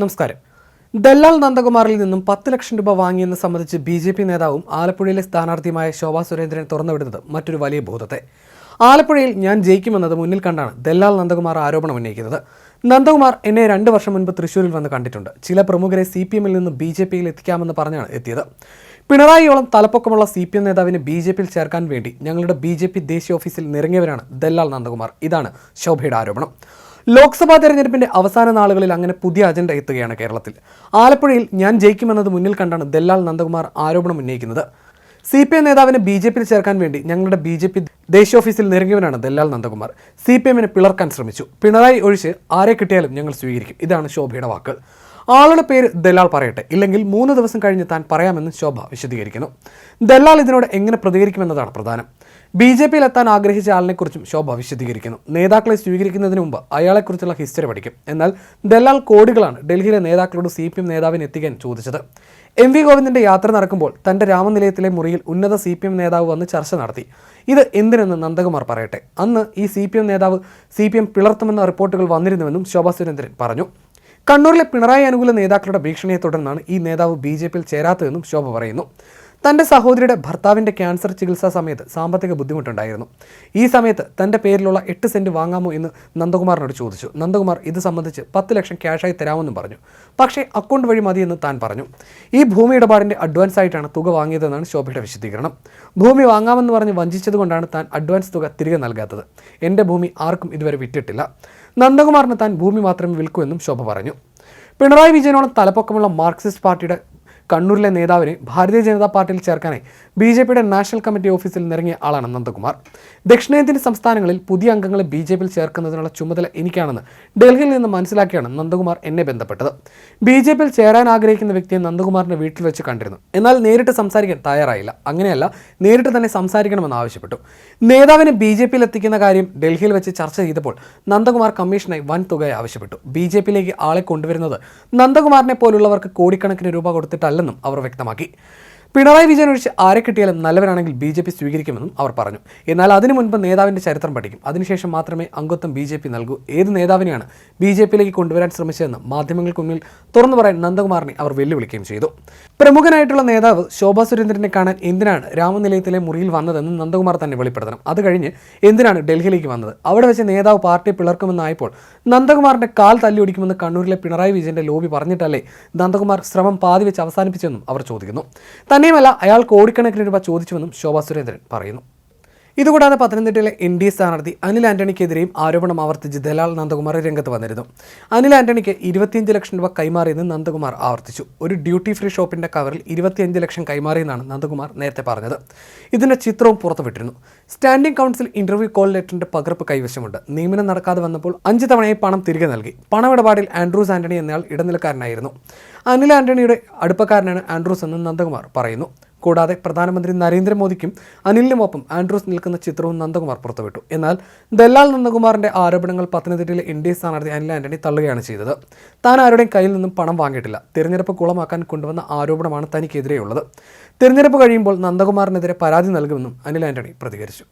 നമസ്കാരം. ദല്ലാൽ നന്ദകുമാറിൽ നിന്നും പത്ത് ലക്ഷം രൂപ വാങ്ങിയെന്ന് സംബന്ധിച്ച് ബി ജെ പി നേതാവും ആലപ്പുഴയിലെ സ്ഥാനാർത്ഥിയുമായ ശോഭാ സുരേന്ദ്രൻ തുറന്നുവിടുന്നത് മറ്റൊരു വലിയ ബോധത്തെ. ആലപ്പുഴയിൽ ഞാൻ ജയിക്കുമെന്നത് മുന്നിൽ കണ്ടാണ് ദല്ലാൽ നന്ദകുമാർ ആരോപണം ഉന്നയിക്കുന്നത്. നന്ദകുമാർ എന്നെ രണ്ട് വർഷം മുൻപ് തൃശ്ശൂരിൽ വന്ന് കണ്ടിട്ടുണ്ട്. ചില പ്രമുഖരെ സി പി എമ്മിൽ നിന്നും ബി ജെ പിയിൽ എത്തിക്കാമെന്ന് പറഞ്ഞാണ് എത്തിയത്. പിണറായിയോളം തലപ്പൊക്കമുള്ള സി പി എം നേതാവിനെ ബി ജെ പിയിൽ ചേർക്കാൻ വേണ്ടി ഞങ്ങളുടെ ബി ജെ പി ദേശീയ ഓഫീസിൽ നിറങ്ങിയവരാണ് ദല്ലാൽ നന്ദകുമാർ. ഇതാണ് ശോഭയുടെ ആരോപണം. ലോക്സഭാ തെരഞ്ഞെടുപ്പിന്റെ അവസാന നാളുകളിൽ അങ്ങനെ പുതിയ അജണ്ട എത്തുകയാണ് കേരളത്തിൽ. ആലപ്പുഴയിൽ ഞാൻ ജയിക്കുമെന്നത് മുന്നിൽ കണ്ടാണ് ദല്ലാൽ നന്ദകുമാർ ആരോപണം ഉന്നയിക്കുന്നത്. സി പി എം നേതാവിനെ ബി ജെ പിയിൽ ചേർക്കാൻ വേണ്ടി ഞങ്ങളുടെ ബി ജെ പി ദേശീയ ഓഫീസിൽ നിറങ്ങിയവനാണ് ദല്ലാൽ നന്ദകുമാർ. സി പി എമ്മിനെ പിളർക്കാൻ ശ്രമിച്ചു. പിണറായി ഒഴിച്ച് ആരെ കിട്ടിയാലും ഞങ്ങൾ സ്വീകരിക്കും. ഇതാണ് ശോഭയുടെ വാക്കുകൾ ആളുടെ പേര് ദല്ലാൽ പറയട്ടെ. ഇല്ലെങ്കിൽ മൂന്ന് ദിവസം കഴിഞ്ഞ് താൻ പറയാമെന്ന് ശോഭ വിശദീകരിക്കുന്നു. ദല്ലാൽ ഇതിനോട് എങ്ങനെ പ്രതികരിക്കുമെന്നതാണ് പ്രധാനം. ബി ജെ പിയിൽ എത്താൻ ആഗ്രഹിച്ച ആളിനെക്കുറിച്ചും ശോഭ വിശദീകരിക്കുന്നു. നേതാക്കളെ സ്വീകരിക്കുന്നതിന് മുമ്പ് അയാളെക്കുറിച്ചുള്ള ഹിസ്റ്ററി പഠിക്കും. എന്നാൽ ദല്ലാൽ കോടികളാണ് ഡൽഹിയിലെ നേതാക്കളോട് സി പി എം നേതാവിനെ എത്തിക്കാൻ ചോദിച്ചത്. എം വി ഗോവിന്ദന്റെ യാത്ര നടക്കുമ്പോൾ തന്റെ രാമനിലയത്തിലെ മുറിയിൽ ഉന്നത സി പി എം നേതാവ് വന്ന് ചർച്ച നടത്തി. ഇത് എന്തിനെന്ന് നന്ദകുമാർ പറയട്ടെ. അന്ന് ഈ സി പി എം നേതാവ് സി പി എം പിളർത്തുമെന്ന റിപ്പോർട്ടുകൾ വന്നിരുന്നുവെന്നും ശോഭാ സുരേന്ദ്രൻ പറഞ്ഞു. കണ്ണൂരിലെ പിണറായി അനുകൂല നേതാക്കളുടെ ഭീഷണിയെ തുടർന്നാണ് ഈ നേതാവ് ബി ജെ പിയിൽ ചേരാത്തതെന്നും ശോഭ പറയുന്നു. തന്റെ സഹോദരിയുടെ ഭർത്താവിന്റെ ക്യാൻസർ ചികിത്സാ സമയത്ത് സാമ്പത്തിക ബുദ്ധിമുട്ടുണ്ടായിരുന്നു. ഈ സമയത്ത് തന്റെ പേരിലുള്ള എട്ട് സെന്റ് വാങ്ങാമോ എന്ന് നന്ദകുമാറിനോട് ചോദിച്ചു. നന്ദകുമാർ ഇത് സംബന്ധിച്ച് പത്ത് ലക്ഷം ക്യാഷായി തരാമെന്നും പറഞ്ഞു. പക്ഷേ അക്കൗണ്ട് വഴി മതിയെന്ന് താൻ പറഞ്ഞു. ഈ ഭൂമി ഇടപാടിന്റെ അഡ്വാൻസ് ആയിട്ടാണ് തുക വാങ്ങിയതെന്നാണ് ശോഭയുടെ വിശദീകരണം. ഭൂമി വാങ്ങാമെന്ന് പറഞ്ഞ് വഞ്ചിച്ചതുകൊണ്ടാണ് താൻ അഡ്വാൻസ് തുക തിരികെ നൽകാത്തത്. എന്റെ ഭൂമി ആർക്കും ഇതുവരെ വിറ്റിട്ടില്ല. നന്ദകുമാറിന് താൻ ഭൂമി മാത്രമേ വിൽക്കൂ എന്നും ശോഭ പറഞ്ഞു. പിണറായി വിജയനോട് തലപ്പൊക്കമുള്ള മാർക്സിസ്റ്റ് പാർട്ടിയുടെ കണ്ണൂരിലെ നേതാവിനെ ഭാരതീയ ജനതാ പാർട്ടിയിൽ ചേർക്കാനായി ബി ജെ പിയുടെ നാഷണൽ കമ്മിറ്റി ഓഫീസിൽ നിറങ്ങിയ ആളാണ് നന്ദകുമാർ. ദക്ഷിണേന്ത്യൻ സംസ്ഥാനങ്ങളിൽ പുതിയ അംഗങ്ങളെ ബി ജെ പിയിൽ ചേർക്കുന്നതിനുള്ള ചുമതല എനിക്കാണെന്ന് ഡൽഹിയിൽ നിന്ന് മനസ്സിലാക്കിയാണ് നന്ദകുമാർ എന്നെ ബന്ധപ്പെട്ടത്. ബി ജെ പിയിൽ ചേരാൻ ആഗ്രഹിക്കുന്ന വ്യക്തിയെ നന്ദകുമാറിന്റെ വീട്ടിൽ വെച്ച് കണ്ടിരുന്നു. എന്നാൽ നേരിട്ട് സംസാരിക്കാൻ തയ്യാറായില്ല. അങ്ങനെയല്ല നേരിട്ട് തന്നെ സംസാരിക്കണമെന്ന് ആവശ്യപ്പെട്ടു. നേതാവിനെ ബി ജെ പിയിൽ എത്തിക്കുന്ന കാര്യം ഡൽഹിയിൽ വെച്ച് ചർച്ച ചെയ്തപ്പോൾ നന്ദകുമാർ കമ്മീഷനായി വൻ തുക ആവശ്യപ്പെട്ടു. ബി ജെ പിയിലേക്ക് ആളെ കൊണ്ടുവരുന്നത് നന്ദകുമാറിനെ പോലുള്ളവർക്ക് കോടിക്കണക്കിന് രൂപ കൊടുത്തിട്ടല്ലെന്നും അവർ വ്യക്തമാക്കി. പിണറായി വിജയൻ ഒഴിച്ച് ആരെ കിട്ടിയാലും നല്ലവരാണെങ്കിൽ ബി ജെ പി സ്വീകരിക്കുമെന്നും അവർ പറഞ്ഞു. എന്നാൽ അതിനു മുൻപ് നേതാവിന്റെ ചരിത്രം പഠിക്കും. അതിനുശേഷം മാത്രമേ അംഗത്വം ബി ജെ പി നൽകൂ. ഏത് നേതാവിനെയാണ് ബി ജെ പിയിലേക്ക് കൊണ്ടുവരാൻ ശ്രമിച്ചതെന്ന് മാധ്യമങ്ങൾക്ക് മുന്നിൽ തുറന്നു പറയാൻ നന്ദകുമാറിനെ അവർ വെല്ലുവിളിക്കുകയും ചെയ്തു. പ്രമുഖനായിട്ടുള്ള നേതാവ് ശോഭാ സുരേന്ദ്രനെ കാണാൻ എന്തിനാണ് രാമനിലയത്തിലെ മുറിയിൽ വന്നതെന്ന് നന്ദകുമാർ തന്നെ വെളിപ്പെടുത്തണം. അത് കഴിഞ്ഞ് എന്തിനാണ് ഡൽഹിയിലേക്ക് വന്നത്? അവിടെ വെച്ച് നേതാവ് പാർട്ടി പിളർക്കുമെന്നായപ്പോൾ നന്ദകുമാറിന്റെ കാൽ തല്ലിയൊടിക്കുമെന്ന് കണ്ണൂരിലെ പിണറായി വിജയന്റെ ലോബി പറഞ്ഞിട്ടല്ലേ നന്ദകുമാർ ശ്രമം പാതി വെച്ച് അവസാനിപ്പിച്ചെന്നും അവർ ചോദിക്കുന്നു. തന്നെയുമല്ല അയാൾ കോടിക്കണക്കിന് രൂപ ചോദിച്ചുവെന്നും ശോഭാ സുരേന്ദ്രൻ പറയുന്നു. ഇതുകൂടാതെ പത്തനംതിട്ടയിലെ എൻ ഡി എ സ്ഥാനാർത്ഥി അനിൽ ആന്റണിക്കെതിരെയും ആരോപണം ആവർത്തിച്ച് ദലാൽ നന്ദകുമാർ രംഗത്ത് വന്നിരുന്നു. അനിൽ ആന്റണിക്ക് ഇരുപത്തിയഞ്ച് ലക്ഷം രൂപ കൈമാറിയെന്ന് നന്ദകുമാർ ആവർത്തിച്ചു. ഒരു ഡ്യൂട്ടി ഫ്രീ ഷോപ്പിന്റെ കവറിൽ ഇരുപത്തിയഞ്ച് ലക്ഷം കൈമാറിയെന്നാണ് നന്ദകുമാർ നേരത്തെ പറഞ്ഞത്. ഇതിന്റെ ചിത്രവും പുറത്തുവിട്ടിരുന്നു. സ്റ്റാൻഡിംഗ് കൗൺസിൽ ഇന്റർവ്യൂ കോൾ ലെറ്ററിന്റെ പകർപ്പ് കൈവശമുണ്ട്. നിയമനം നടക്കാതെ വന്നപ്പോൾ അഞ്ച് തവണയായി പണം തിരികെ നൽകി. പണമിടപാടിൽ ആൻഡ്രൂസ് ആന്റണി എന്നയാൾ ഇടനിലക്കാരനായിരുന്നു. അനിൽ ആന്റണിയുടെ അടുപ്പക്കാരനാണ് ആൻഡ്രൂസ് എന്ന് നന്ദകുമാർ പറയുന്നു. കൂടാതെ പ്രധാനമന്ത്രി നരേന്ദ്രമോദിക്കും അനിലിനുമൊപ്പം ആൻഡ്രൂസ് നിൽക്കുന്ന ചിത്രവും നന്ദകുമാർ പുറത്തുവിട്ടു. എന്നാൽ ദല്ലാൽ നന്ദകുമാറിന്റെ ആരോപണങ്ങൾ പത്തനംതിട്ടയിലെ എൻ ഡി എ സ്ഥാനാർത്ഥി അനിൽ ആന്റണി തള്ളുകയാണ് ചെയ്തത്. താൻ ആരുടെയും കയ്യിൽ നിന്നും പണം വാങ്ങിയിട്ടില്ല. തിരഞ്ഞെടുപ്പ് കുളമാക്കാൻ കൊണ്ടുവന്ന ആരോപണമാണ് തനിക്കെതിരെയുള്ളത്. തിരഞ്ഞെടുപ്പ് കഴിയുമ്പോൾ നന്ദകുമാറിനെതിരെ പരാതി നൽകുമെന്നും അനിൽ ആന്റണി പ്രതികരിച്ചു.